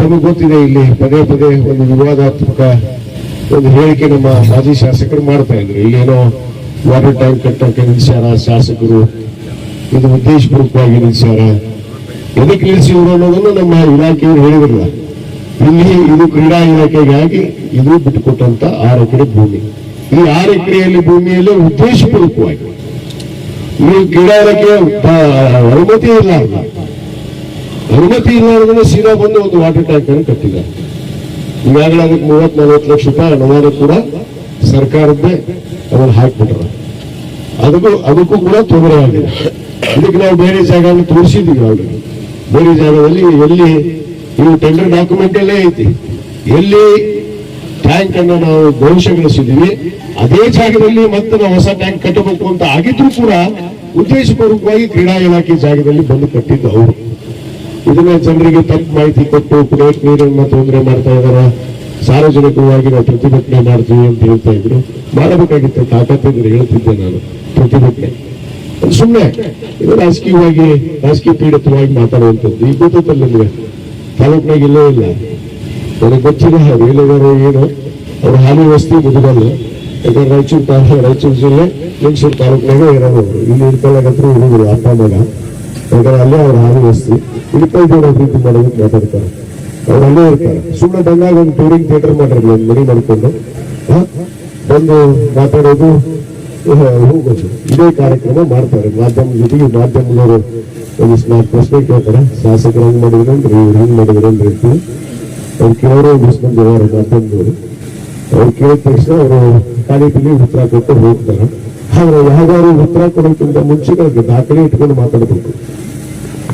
ತಮಗೆ ಗೊತ್ತಿದೆ ಇಲ್ಲಿ ಪದೇ ಪದೇ ಒಂದು ವಿವಾದಾತ್ಮಕ ಒಂದು ಹೇಳಿಕೆ ನಮ್ಮ ಮಾಜಿ ಶಾಸಕರು ಮಾಡ್ತಾ ಇದ್ರು. ಇಲ್ಲೇನೋ ವಾಟರ್ ಟ್ಯಾಂಕ್ ಕಟ್ಟಕ್ಕೆ ನಿಲ್ಸ್ಯಾರ ಶಾಸಕರು? ಇದು ಉದ್ದೇಶಪೂರ್ವಕವಾಗಿ ನಿಲ್ಸ್ಯಾರ? ಎದಕ್ಕೆ ನಿಲ್ಸಿದ್ರು ಅನ್ನೋದನ್ನು ನಮ್ಮ ಇಲಾಖೆಯವರು ಹೇಳಿದ್ರಲ್ಲ. ಇಲ್ಲಿ ಇದು ಕ್ರೀಡಾ ಇಲಾಖೆಗಾಗಿ ಇದು ಬಿಟ್ಟುಕೊಟ್ಟಂತ ಆರು ಎಕರೆ ಭೂಮಿ. ಈ ಆರು ಎಕರೆಯಲ್ಲಿ ಭೂಮಿಯಲ್ಲಿ ಉದ್ದೇಶಪೂರ್ವಕವಾಗಿ. ನೀವು ಕ್ರೀಡಾ ಇಲಾಖೆಯ ಅನುಮತಿ ಇಲ್ಲ ಅನುಮತಿ ಇಲ್ಲಾರ್ದೇ ಸೀದಾ ಬಂದು ಒಂದು ವಾಟರ್ ಟ್ಯಾಂಕ್ ಅನ್ನು ಕಟ್ಟಿದ್ದಾರೆ ಈಗಾಗಲೇ ಅದಕ್ಕೆ ಮೂವತ್ ನಲವತ್ತು ಲಕ್ಷ ರೂಪಾಯಿ ಅನುದಾನ ಕೂಡ ಸರ್ಕಾರದ್ದೇ ಅದನ್ನು ಹಾಕ್ಬಿಟ್ರ. ಅದಕ್ಕೂ ಅದಕ್ಕೂ ಕೂಡ ತೊಂದರೆ ಆಗಿದೆ. ಇದಕ್ಕೆ ನಾವು ಬೇರೆ ಜಾಗ ತೋರಿಸಿದ್ದೀವಿ ಆಲ್ರೆಡಿ ಬೇರೆ ಜಾಗದಲ್ಲಿ ಎಲ್ಲಿ ಇವು ಟೆಂಡರ್ ಡಾಕ್ಯುಮೆಂಟ್ ಅಲ್ಲೇ ಐತಿ. ಎಲ್ಲಿ ಟ್ಯಾಂಕ್ ಅನ್ನು ನಾವು ಭವಿಷ್ಯಗೊಳಿಸಿದ್ದೀವಿ ಅದೇ ಜಾಗದಲ್ಲಿ ಮತ್ತೆ ನಾವು ಹೊಸ ಟ್ಯಾಂಕ್ ಕಟ್ಟಬೇಕು ಅಂತ ಆಗಿದ್ರು ಕೂಡ ಉದ್ದೇಶಪೂರ್ವಕವಾಗಿ ಕ್ರೀಡಾ ಇಲಾಖೆ ಜಾಗದಲ್ಲಿ ಬಂದು ಕಟ್ಟಿದ್ದು ಅವರು. ಇದನ್ನ ಜನರಿಗೆ ತಪ್ಪು ಮಾಹಿತಿ ಕೊಟ್ಟು ಕುಡಿಯಕ್ ನೀರನ್ನ ತೊಂದರೆ ಮಾಡ್ತಾ ಇದಾರ ಸಾರ್ವಜನಿಕವಾಗಿ ನಾವು ಪ್ರತಿಭಟನೆ ಮಾಡ್ತೀವಿ ಅಂತ ಹೇಳ್ತಾ ಇದ್ರು. ಮಾಡಬೇಕಾಗಿತ್ತು ತಾಕತ್ತಿದ್ರೆ ಹೇಳ್ತಿದ್ದೆ ನಾನು, ಪ್ರತಿಭಟನೆ. ಸುಮ್ಮನೆ ಇದು ರಾಜಕೀಯವಾಗಿ, ರಾಜಕೀಯ ಪೀಡಿತವಾಗಿ ಮಾತಾಡುವಂಥದ್ದು. ಗೊತ್ತಲ್ಲ ನಿಮಗೆ ತಾಲೂಕಿನಾಗ ಇಲ್ಲೇ ಇಲ್ಲ. ನನಗೆ ಗೊತ್ತಿಲ್ಲ ಎಲ್ಲದಾರು ಏನು, ಅವ್ರ ಹಾಲಿ ವ್ಯವಸ್ಥೆ ಮುದುಗಲ್ಲ ಯಾಕಂದ್ರೆ ರಾಯಚೂರು ತಾಲೂಕು, ರಾಯಚೂರು ಜಿಲ್ಲೆ ಮೈಸೂರು ತಾಲೂಕಿನಾಗೆ ಇರೋರು. ಇಲ್ಲಿ ಇಳ್ಕೊಳ್ಳಾಗತ್ರು ಹುಡುಗರು ಅಪ್ಪ ಮಗ ಯಾಕಂದ್ರೆ ಅಲ್ಲೇ ಅವ್ರ ಹಾಲಿ ವಸ್ತಿ ಇಳ್ಕೊಳ್ದೇವ್ರ ಪ್ರೀತಿ ಮಾಡೋದಕ್ಕೆ ಮಾತಾಡ್ತಾರೆ. ಅವ್ರು ಅಲ್ಲೇ ಇರ್ತಾರೆ ಸುಮ್ಮನೆ ಬಂದಾಗ ಒಂದು ಟೂರಿಂಗ್ ಥಿಯೇಟರ್ ಮಾಡಿರಲಿ ಒಂದು ಮನೆ ಮಾಡಿಕೊಂಡು. ಬಂದು ಮಾತಾಡೋದು ಹೋಗೋದು. ಇದೇ ಕಾರ್ಯಕ್ರಮ ಮಾಡ್ತಾರೆ. ಮಾಧ್ಯಮ ಜೊತೆಗೆ ಮಾಧ್ಯಮದವರು ಒಂದು ನಾಲ್ಕು ಪ್ರಶ್ನೆ ಕೇಳ್ತಾರೆ. ಶಾಸಕರು ಹಂಗ್ ಮಾಡಿದ್ರೇನ್ರಿ ಇವ್ರು ಹಿಂಗ್ ಮಾಡಿದ್ರೇನ್ರಿ ಅಂತ ಅವ್ರು ಕೇಳೋರು ಮುಸ್ಲಿಂ ಜನರು ಮಾಧ್ಯಮದವರು. ಅವ್ರು ಕೇಳಿದ ತಕ್ಷಣ ಅವರು ಪಿಲಿ ಉತ್ತರ ಕೊಟ್ಟು ಹೋಗ್ತಾರೆ. ಆದ್ರೆ ಯಾವ್ದಾದ್ರು ಉತ್ತರ ಕೊಡೋಕ್ಕಿಂತ ಮುಂಚೆ ದಾಖಲೆ ಇಟ್ಕೊಂಡು ಮಾತಾಡ್ಬೇಕು.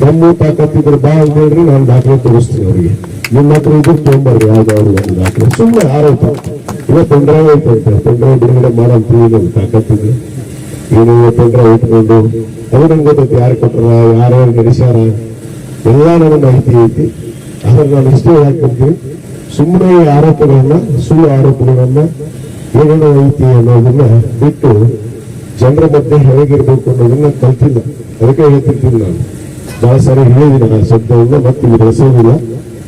ನಮ್ಮ ತಾಕತ್ತಿದ್ರೆ ಬಾ ಅಂತ ನಾನು ದಾಖಲೆ ತೋರಿಸ್ತೀನಿ ಅವರಿಗೆ. ನಿಮ್ಮ ಹತ್ರ ಇದ್ರೆ ತೊಗೊಂಬರ್ರಿ ಯಾವ್ದಾದ್ರು ಒಂದು ದಾಖಲೆ. ಸುಮ್ಮನೆ ಆರೋಪ. ಇಲ್ಲ ಪೆಂಡ್ರೈವ್ ಅಂತ. ತೊಂದರೆ ಬಿಡುಗಡೆ ಮಾಡಂತೀವಿ ತಾಕತ್ತಿದ್ರು ಏನು ತೊಂದರೆ ಇಟ್ಕೊಂಡು ಅದು ನಂಗೆ ಗೊತ್ತೈತಿ, ಯಾರು ಕೊಟ್ಟರ ಯಾರ್ಯಾರು ನಡೆಸ್ಯಾರ ಎಲ್ಲ ನನಗೆ ಮಾಹಿತಿ ಐತಿ. ಆದ್ರೆ ನಾನು ಇಷ್ಟೇ ಹಾಕಿರ್ತೀನಿ ಸುಮ್ಮನೆ ಆರೋಪಗಳನ್ನ, ಸುಳ್ಳು ಆರೋಪಗಳನ್ನ ಏನೇನೋ ಐತಿ ಅನ್ನೋದನ್ನ ಬಿಟ್ಟು ಜನರ ಮಧ್ಯೆ ಹೇಗಿರ್ಬೇಕು ಅನ್ನೋದನ್ನ ಕಲ್ತಿಲ್ಲ. ಅದಕ್ಕೆ ಹೇಳ್ತಿರ್ತೀನಿ ನಾನು. ಬಹಳ ಸಾರಿ ಹೇಳಿದ್ದೀನಿ ಆ ಮತ್ತು ಮತ್ತೆ ಇದು ಹೊಸದಿಲ್ಲ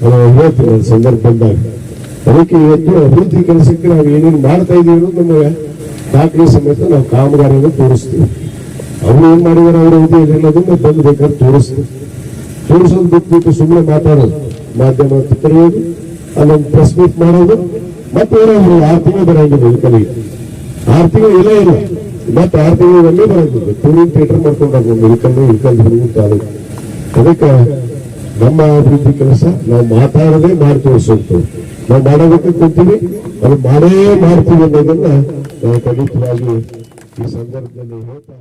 ನಾನು ಹೇಳ್ತೀನಿ ನನ್ನ ಸಂದರ್ಭ ಬಂದಾಗ. ಅದಕ್ಕೆ ಇವತ್ತು ಅಭಿವೃದ್ಧಿ ಕೆಲಸಕ್ಕೆ ನಾವು ಏನೇನು ಮಾಡ್ತಾ ಇದ್ದೀವಿ ಅನ್ನೋದು ನಮಗೆ ದಾಖಲೆ ಸಮೇತ ನಾವು ಕಾಮಗಾರಿಯನ್ನು ತೋರಿಸ್ತೀವಿ. ಅವ್ರು ಏನು ಮಾಡಿದಾರೆ ಅವರ ಅವಧಿಯಲ್ಲಿ ಅನ್ನೋದನ್ನ ಬಂದು ಬೇಕಾದ್ರೆ ತೋರಿಸ್ತೀವಿ. ತೋರಿಸೋದು ಬಿಟ್ಬಿಟ್ಟು ಸುಮ್ಮನೆ ಮಾತಾಡೋದು. ಮಾಧ್ಯಮ ಅಂತ ಅಲ್ಲೊಂದು ಪ್ರೆಸ್ ಮೀಟ್ ಮಾಡೋದು, ಮತ್ತೆ ಏನೋ ಆರ್ಥಿಕ ಆರು ತಿಂಗಳು ಬರೋಂಗಿಲ್ಲ ಇಳ್ಕಲಿಗೆ ಆರು ತಿಂಗಳು ಇಲ್ಲ ಇಲ್ಲ. ಮತ್ತೆ ಆರು ತಿಂಗಳು ಟೂರಿಂಗ್ ಥಿಯೇಟರ್ ಮಾಡ್ಕೊಂಡು ಇಳ್ಕೊಂಡು ಇಳ್ಕೊಂಡು ಹುಡುಗ ಅದಕ್ಕೆ ನಮ್ಮ ಅಭಿವೃದ್ಧಿ ಕೆಲಸ ನಾವು ಮಾತಾಡದೇ ಮಾಡಿ ತೋರಿಸೋದು ನಾವು ಮಾಡೋದಕ್ಕೆ ಕೊಡ್ತೀವಿ ಅದು ಮಾಡೇ ಮಾಡ್ತೀವಿ ಅನ್ನೋದನ್ನ ನಾವು ಖಂಡಿತವಾಗಿ ಈ ಸಂದರ್ಭದಲ್ಲಿ ಹೇಳ್ತಾ